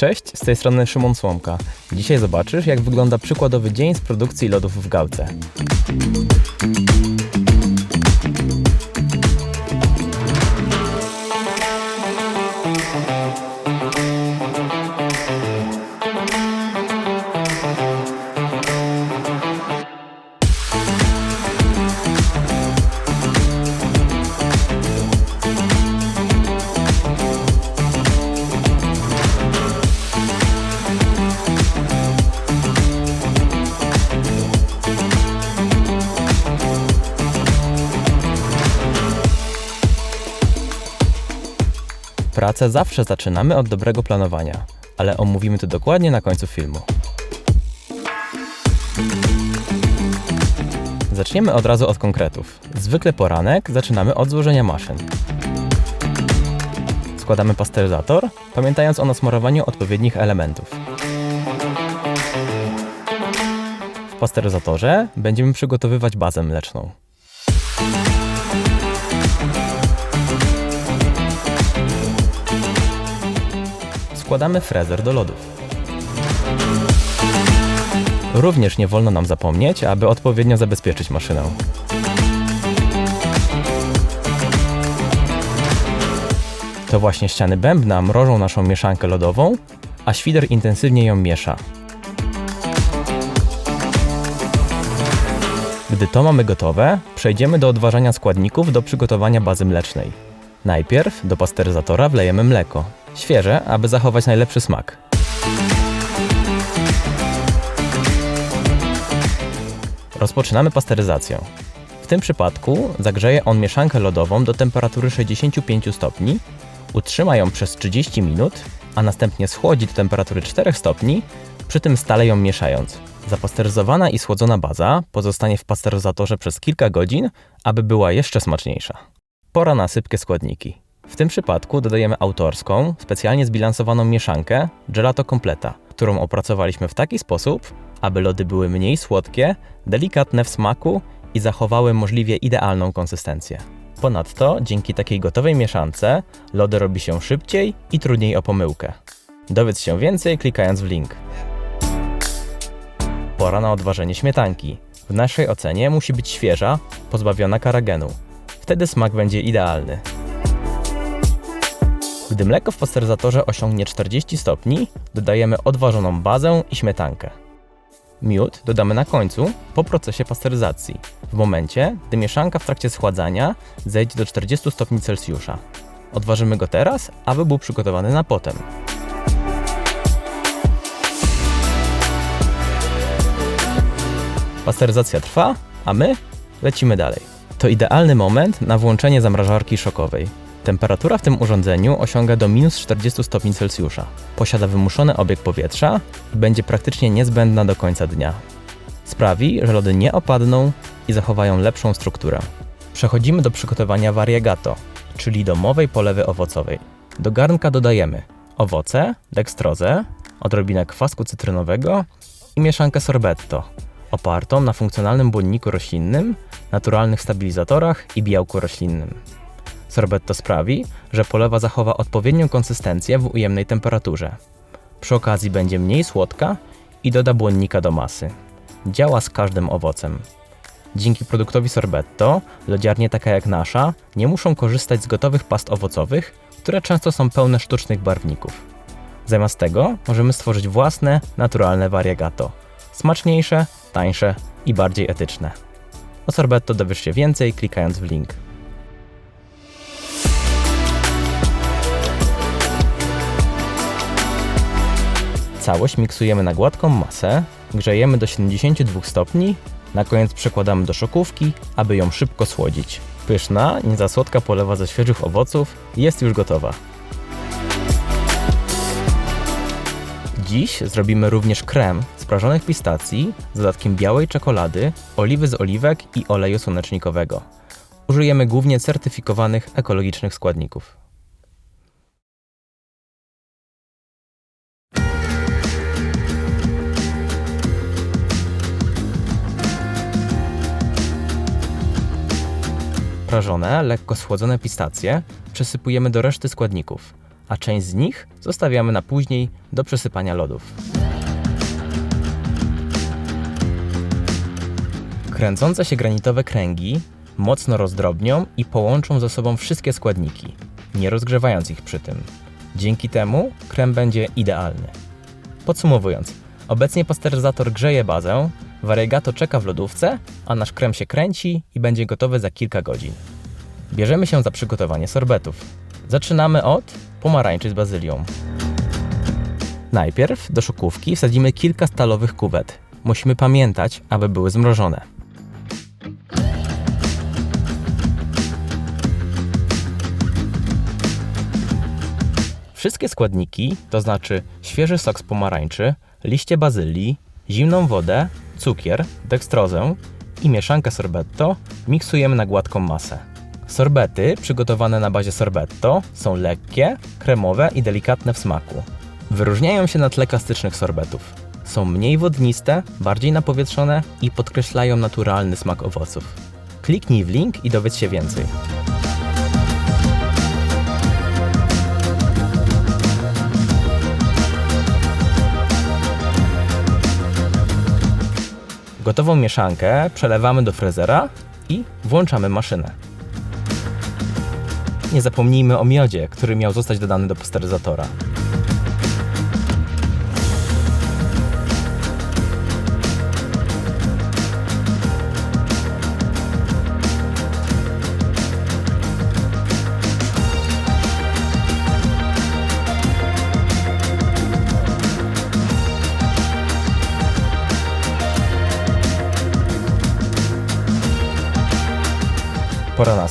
Cześć, z tej strony Szymon Słomka. Dzisiaj zobaczysz, jak wygląda przykładowy dzień z produkcji lodów w gałce. Pracę zawsze zaczynamy od dobrego planowania, ale omówimy to dokładnie na końcu filmu. Zaczniemy od razu od konkretów. Zwykle poranek zaczynamy od złożenia maszyn. Składamy pasteryzator, pamiętając o nasmarowaniu odpowiednich elementów. W pasteryzatorze będziemy przygotowywać bazę mleczną. Składamy frezer do lodów. Również nie wolno nam zapomnieć, aby odpowiednio zabezpieczyć maszynę. To właśnie ściany bębna mrożą naszą mieszankę lodową, a świder intensywnie ją miesza. Gdy to mamy gotowe, przejdziemy do odważania składników do przygotowania bazy mlecznej. Najpierw do pasteryzatora wlejemy mleko. Świeże, aby zachować najlepszy smak. Rozpoczynamy pasteryzację. W tym przypadku zagrzeje on mieszankę lodową do temperatury 65 stopni, utrzyma ją przez 30 minut, a następnie schłodzi do temperatury 4 stopni, przy tym stale ją mieszając. Zapasteryzowana i schłodzona baza pozostanie w pasteryzatorze przez kilka godzin, aby była jeszcze smaczniejsza. Pora na sypkie składniki. W tym przypadku dodajemy autorską, specjalnie zbilansowaną mieszankę Gelato Completa, którą opracowaliśmy w taki sposób, aby lody były mniej słodkie, delikatne w smaku i zachowały możliwie idealną konsystencję. Ponadto, dzięki takiej gotowej mieszance, lody robi się szybciej i trudniej o pomyłkę. Dowiedz się więcej klikając w link. Pora na odważenie śmietanki. W naszej ocenie musi być świeża, pozbawiona karagenu. Wtedy smak będzie idealny. Gdy mleko w pasteryzatorze osiągnie 40 stopni, dodajemy odważoną bazę i śmietankę. Miód dodamy na końcu, po procesie pasteryzacji, w momencie, gdy mieszanka w trakcie schładzania zejdzie do 40 stopni Celsjusza. Odważymy go teraz, aby był przygotowany na potem. Pasteryzacja trwa, a my lecimy dalej. To idealny moment na włączenie zamrażarki szokowej. Temperatura w tym urządzeniu osiąga do minus 40 stopni Celsjusza. Posiada wymuszony obieg powietrza i będzie praktycznie niezbędna do końca dnia. Sprawi, że lody nie opadną i zachowają lepszą strukturę. Przechodzimy do przygotowania variegato, czyli domowej polewy owocowej. Do garnka dodajemy owoce, dekstrozę, odrobinę kwasku cytrynowego i mieszankę sorbetto, opartą na funkcjonalnym błonniku roślinnym, naturalnych stabilizatorach i białku roślinnym. Sorbetto sprawi, że polewa zachowa odpowiednią konsystencję w ujemnej temperaturze. Przy okazji będzie mniej słodka i doda błonnika do masy. Działa z każdym owocem. Dzięki produktowi sorbetto, lodziarnie taka jak nasza nie muszą korzystać z gotowych past owocowych, które często są pełne sztucznych barwników. Zamiast tego możemy stworzyć własne, naturalne variegato. Smaczniejsze, tańsze i bardziej etyczne. O sorbetto dowiesz się więcej klikając w link. Całość miksujemy na gładką masę, grzejemy do 72 stopni, na koniec przekładamy do szokówki, aby ją szybko słodzić. Pyszna, nie za słodka polewa ze świeżych owoców jest już gotowa. Dziś zrobimy również krem z prażonych pistacji z dodatkiem białej czekolady, oliwy z oliwek i oleju słonecznikowego. Użyjemy głównie certyfikowanych ekologicznych składników. Prażone, lekko schłodzone pistacje przesypujemy do reszty składników, a część z nich zostawiamy na później do przesypania lodów. Kręcące się granitowe kręgi mocno rozdrobnią i połączą ze sobą wszystkie składniki, nie rozgrzewając ich przy tym. Dzięki temu krem będzie idealny. Podsumowując, obecnie pasteryzator grzeje bazę, variegato czeka w lodówce, a nasz krem się kręci i będzie gotowy za kilka godzin. Bierzemy się za przygotowanie sorbetów. Zaczynamy od pomarańczy z bazylią. Najpierw do szokówki wsadzimy kilka stalowych kuwet. Musimy pamiętać, aby były zmrożone. Wszystkie składniki, to znaczy świeży sok z pomarańczy, liście bazylii, zimną wodę, cukier, dekstrozę i mieszankę sorbetto miksujemy na gładką masę. Sorbety przygotowane na bazie sorbetto są lekkie, kremowe i delikatne w smaku. Wyróżniają się na tle klasycznych sorbetów. Są mniej wodniste, bardziej napowietrzone i podkreślają naturalny smak owoców. Kliknij w link i dowiedz się więcej. Gotową mieszankę przelewamy do frezera i włączamy maszynę. Nie zapomnijmy o miodzie, który miał zostać dodany do pasteryzatora.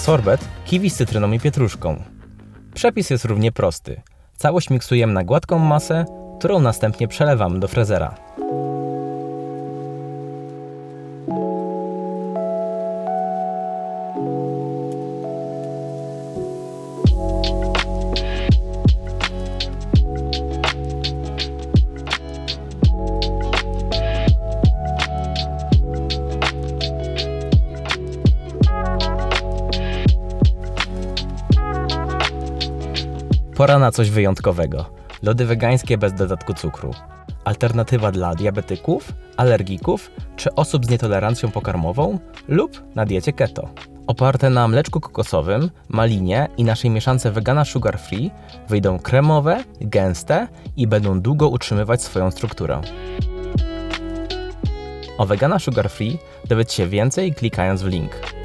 Sorbet, kiwi z cytryną i pietruszką. Przepis jest równie prosty. Całość miksujemy na gładką masę, którą następnie przelewamy do frezera. Pora na coś wyjątkowego. Lody wegańskie bez dodatku cukru. Alternatywa dla diabetyków, alergików czy osób z nietolerancją pokarmową lub na diecie keto. Oparte na mleczku kokosowym, malinie i naszej mieszance vegana sugar free wyjdą kremowe, gęste i będą długo utrzymywać swoją strukturę. O vegana sugar free dowiedz się więcej klikając w link.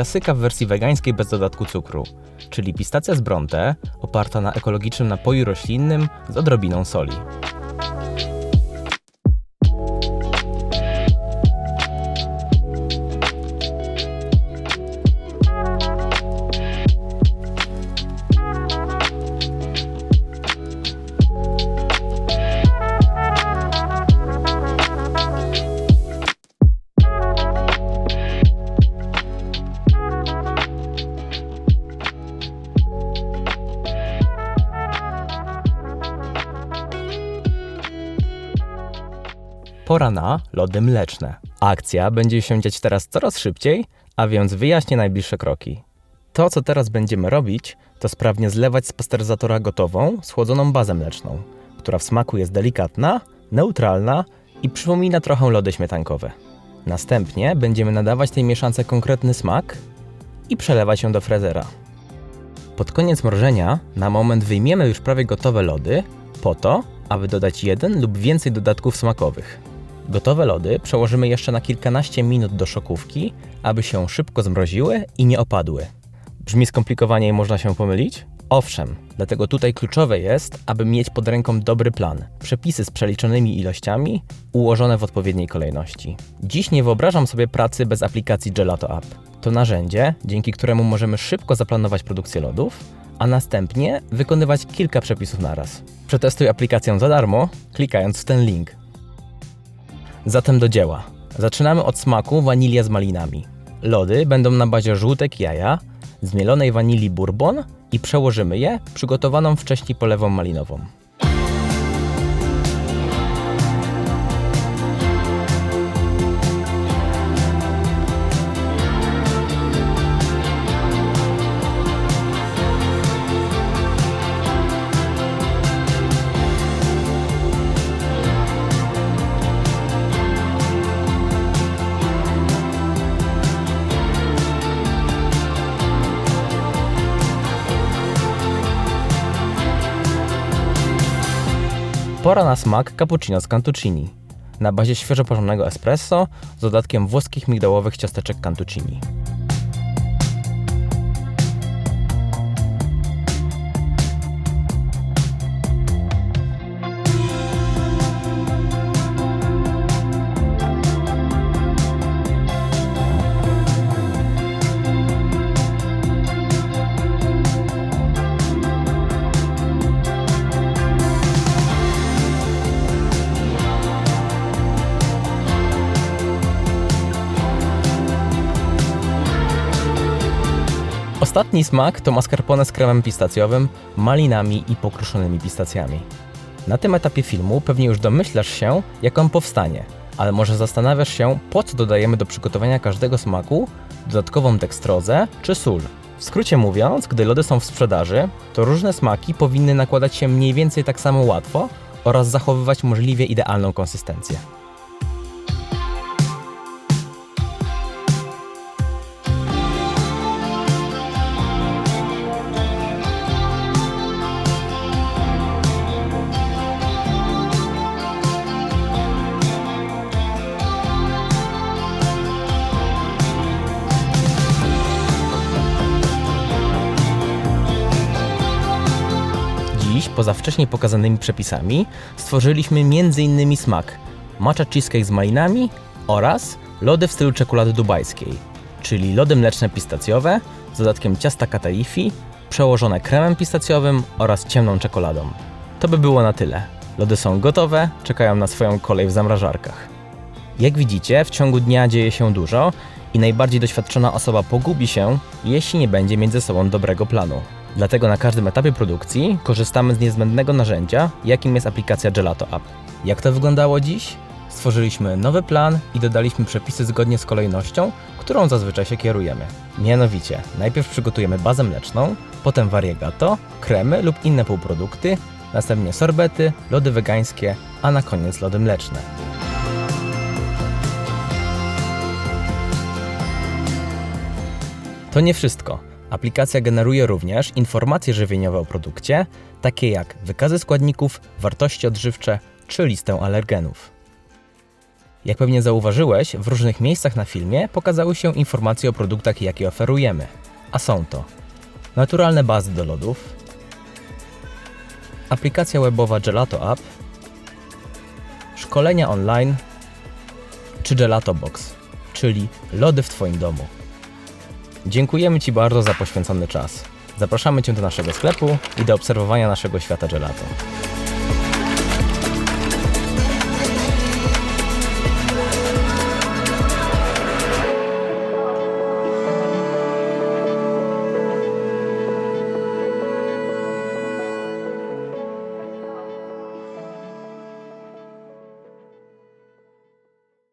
Klasyka w wersji wegańskiej bez dodatku cukru, czyli pistacja z Bronte, oparta na ekologicznym napoju roślinnym z odrobiną soli. Pora na lody mleczne. Akcja będzie się dziać teraz coraz szybciej, a więc wyjaśnię najbliższe kroki. To, co teraz będziemy robić, to sprawnie zlewać z pasteryzatora gotową, schłodzoną bazę mleczną, która w smaku jest delikatna, neutralna i przypomina trochę lody śmietankowe. Następnie będziemy nadawać tej mieszance konkretny smak i przelewać ją do frezera. Pod koniec mrożenia na moment wyjmiemy już prawie gotowe lody, po to, aby dodać jeden lub więcej dodatków smakowych. Gotowe lody przełożymy jeszcze na kilkanaście minut do szokówki, aby się szybko zmroziły i nie opadły. Brzmi skomplikowanie i można się pomylić? Owszem, dlatego tutaj kluczowe jest, aby mieć pod ręką dobry plan, przepisy z przeliczonymi ilościami, ułożone w odpowiedniej kolejności. Dziś nie wyobrażam sobie pracy bez aplikacji Gelato App. To narzędzie, dzięki któremu możemy szybko zaplanować produkcję lodów, a następnie wykonywać kilka przepisów naraz. Przetestuj aplikację za darmo, klikając w ten link. Zatem do dzieła. Zaczynamy od smaku wanilia z malinami. Lody będą na bazie żółtek jaja, zmielonej wanilii bourbon i przełożymy je przygotowaną wcześniej polewą malinową. Pora na smak cappuccino z cantuccini. Na bazie świeżo porzonego espresso z dodatkiem włoskich migdałowych ciasteczek cantuccini. Ostatni smak to mascarpone z kremem pistacjowym, malinami i pokruszonymi pistacjami. Na tym etapie filmu pewnie już domyślasz się, jak on powstanie, ale może zastanawiasz się, po co dodajemy do przygotowania każdego smaku dodatkową dekstrozę czy sól. W skrócie mówiąc, gdy lody są w sprzedaży, to różne smaki powinny nakładać się mniej więcej tak samo łatwo oraz zachowywać możliwie idealną konsystencję. Wcześniej pokazanymi przepisami, stworzyliśmy m.in. smak matcha cheesecake z malinami oraz lody w stylu czekolady dubajskiej, czyli lody mleczne pistacjowe z dodatkiem ciasta kataifi, przełożone kremem pistacjowym oraz ciemną czekoladą. To by było na tyle. Lody są gotowe, czekają na swoją kolej w zamrażarkach. Jak widzicie, w ciągu dnia dzieje się dużo i najbardziej doświadczona osoba pogubi się, jeśli nie będzie między sobą dobrego planu. Dlatego na każdym etapie produkcji korzystamy z niezbędnego narzędzia, jakim jest aplikacja Gelato App. Jak to wyglądało dziś? Stworzyliśmy nowy plan i dodaliśmy przepisy zgodnie z kolejnością, którą zazwyczaj się kierujemy. Mianowicie, najpierw przygotujemy bazę mleczną, potem variegato, kremy lub inne półprodukty, następnie sorbety, lody wegańskie, a na koniec lody mleczne. To nie wszystko. Aplikacja generuje również informacje żywieniowe o produkcie, takie jak wykazy składników, wartości odżywcze czy listę alergenów. Jak pewnie zauważyłeś, w różnych miejscach na filmie pokazały się informacje o produktach, jakie oferujemy. A są to naturalne bazy do lodów, aplikacja webowa Gelato App, szkolenia online czy Gelato Box, czyli lody w Twoim domu. Dziękujemy Ci bardzo za poświęcony czas. Zapraszamy Cię do naszego sklepu i do obserwowania naszego świata gelato.